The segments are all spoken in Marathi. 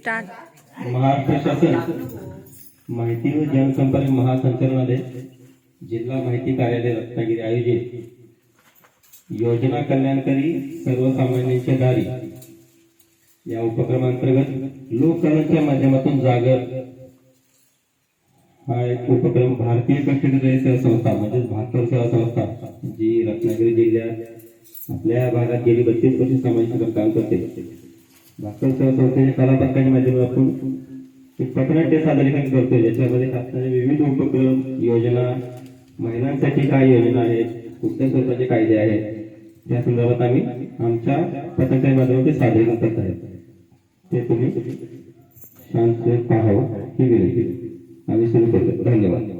स्टार्ट महाराष्ट्र शासन माहिती व जनसंपर्क महासंचालनालय जिल्हा माहिती कार्यालय रत्नागिरी आयोजित योजना कल्याणकारी सर्वसामान्यांच्या दारी या उपक्रमांतर्गत लोककलांच्या माध्यमातून जागर हा एक उपक्रम भारतीय कष्टकरी सेवा संस्था म्हणजेच भारतीय सेवा संस्था जी रत्नागिरी जिल्ह्यात आपल्या भागात गेली बत्तीस वर्ष सामाजिक काम करते. भाकर सेवा संस्थेच्या कलापथकाच्या माध्यमातून एक पथनाट्य सादरीकरण करतो ज्याच्यामध्ये शासनाने विविध उपक्रम योजना महिलांसाठी काय योजना आहेत कुठल्या स्वतःचे कायदे आहेत त्या संदर्भात आम्ही आमच्या पथकाच्या माध्यमातून सादरीकरण करत आहेत. ते तुम्ही शांत पाहावं ही विनंती. आम्ही सुरू करतो. धन्यवाद.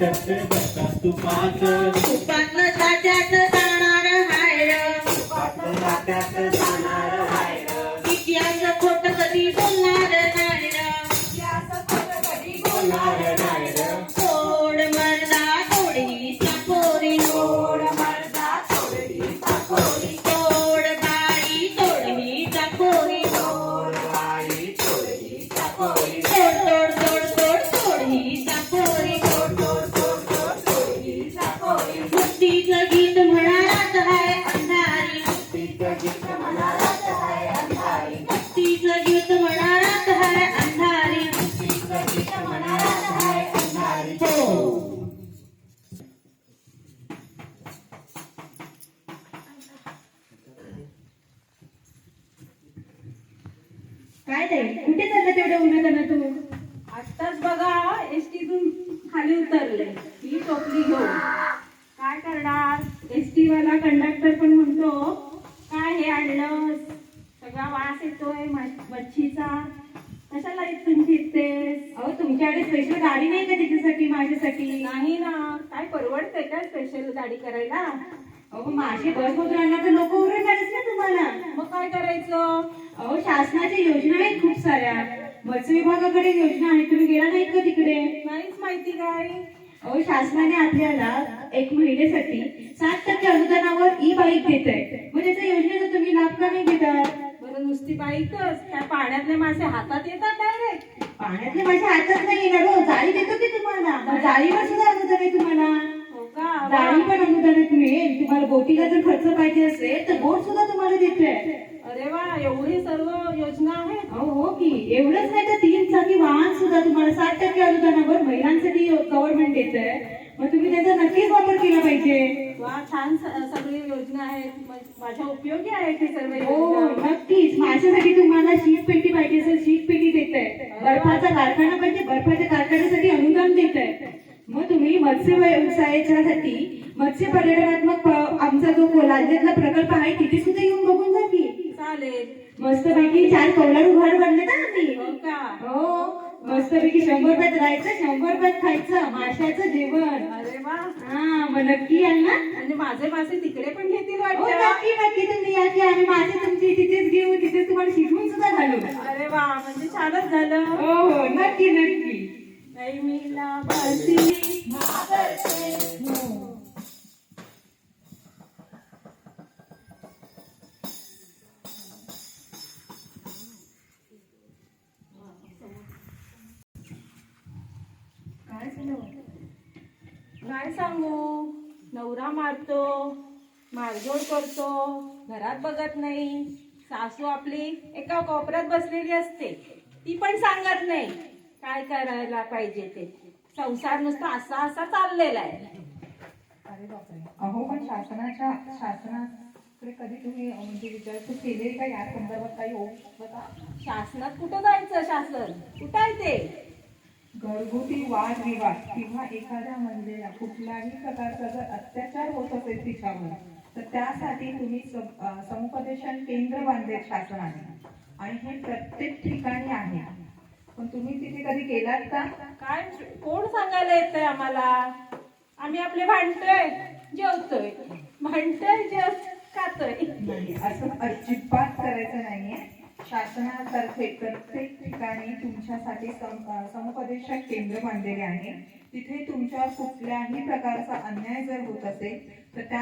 tu pace. Tu. काय ते कुठे चाललं तेवढ्या उन्हात तू आत्ताच बघा एस टीतून खाली उतरले. ही टोपली घेऊन. काय करणार? एस टी वाला कंडक्टर पण म्हणतो काय हे आणलं सगळा वास येतोय मच्छीचा. कशाला इथून फिरतेस? अहो तुमच्याकडे स्पेशल गाडी नाही का तिच्यासाठी माझ्यासाठी? नाही ना. काय परवडते का स्पेशल गाडी करायला? अहो माझी बस आणणार तर लोक काढत ना तुम्हाला. मग काय करायचं? अहो शासनाच्या योजना आहेत खूप साऱ्या. मत्स्य विभागाकडे योजना आहे तुम्ही गेला नाहीत का तिकडे? नाहीच माहिती काय. अहो शासनाने आपल्याला एक महिलेसाठी सात टक्के अनुदानावर ई बाईक देत आहे मग त्याच्या योजनेचा तुम्ही लाभ का नाही घेतात बरं नुसती बाईकच. त्या पाण्यातले मासे हातात येतात डायरेक्ट पाण्यातले माझ्या हातात नाही येणार हो. जाळी देतो की तुम्हाला? मग जाळीवर सुद्धा अनुदान आहे तुम्हाला. हो का? जाळी पण अनुदानात मिळेल तुम्हाला बोटीला जर खर्च पाहिजे असेल तर बोट सुद्धा तुम्हाला देतोय अरे वा एवढी सर्व योजना आहेत. अहो हो की. एवढंच नाही तर तीन चाकी वाहन सुद्धा तुम्हाला साठ टक्के अनुदानावर महिलांसाठी गव्हर्नमेंट देत आहे मग तुम्ही त्याचा नक्कीच वापर केला पाहिजे. वा छान सगळी योजना आहेत. माझ्या उपयोगी आहेत ही सर्व हो नक्कीच. माझ्यासाठी तुम्हाला शीत पेटी पाहिजे असेल शीत पेटी देत आहे बर्फाचा कारखाना पाहिजे बर्फाच्या कारखान्यासाठी अनुदान देत आहे मग तुम्ही मत्स्य व्यवसायाच्यासाठी मत्स्य पर्यटनात्मक आमचा जो कोलाजेतला प्रकल्प आहे तिथे सुद्धा येऊन बघून जा की. चालेल. मस्तपैकी चार कौलारू घर बांधले ना आम्ही. हो का? हो. मस्तपैकी शंभर रुपयात राहायचं शंभर रुपयात खायचं माशाचं जेवण. अरे वा. हा मग नक्की याल ना? आणि माझे मासे तिकडे पण घेतील हो वाटतं. नक्की नक्की तुम्ही या की आम्ही माझे तुमची तिथेच घेऊ तिथेच तुम्हाला शिकवून सुद्धा घालू. अरे वा म्हणजे छानच झालं. हो हो नक्की नक्की. नैमिला बासी काय काय सांगू? नवरा मारतो मारझोड करतो घरात बघत नाही. सासू आपली एका कोपऱ्यात बसलेली असते. ती पण सांगत नाही. काय करायला पाहिजे ते? संसार नुसता असा असा चाललेला आहे. अरे बापरे. अहो पण शासनाच्या शासनाकडे कधी तुम्ही म्हणजे विचारपूस केली का या संदर्भात काही होऊ शकतं का? शासनात कुठं जायचं शासन? कुठं आहे ते? घरगुती वादविवाद किंवा एखाद्या म्हणजे कुठल्याही प्रकारचा जर अत्याचार होत असेल तिच्यावर तर त्यासाठी तुम्ही समुपदेशन केंद्र बांधले शासनाने. आणि हे प्रत्येक ठिकाणी आहे. पण तुम्ही तिथे कधी गेलात का? काय? कोण सांगायला येतंय आम्हाला? आम्ही आपले भांडतोय जेवतोय. भांडतोय जेव खातोय. असं अजिबात करायचं नाहीये. शासनातर्फे प्रत्येक ठिकाणी तुमच्यासाठी सम- समुपदेशक केंद्र बांधलेले आहे. तिथे तुमच्या कुठल्याही प्रकारचा अन्याय जर होत असेल तर त्या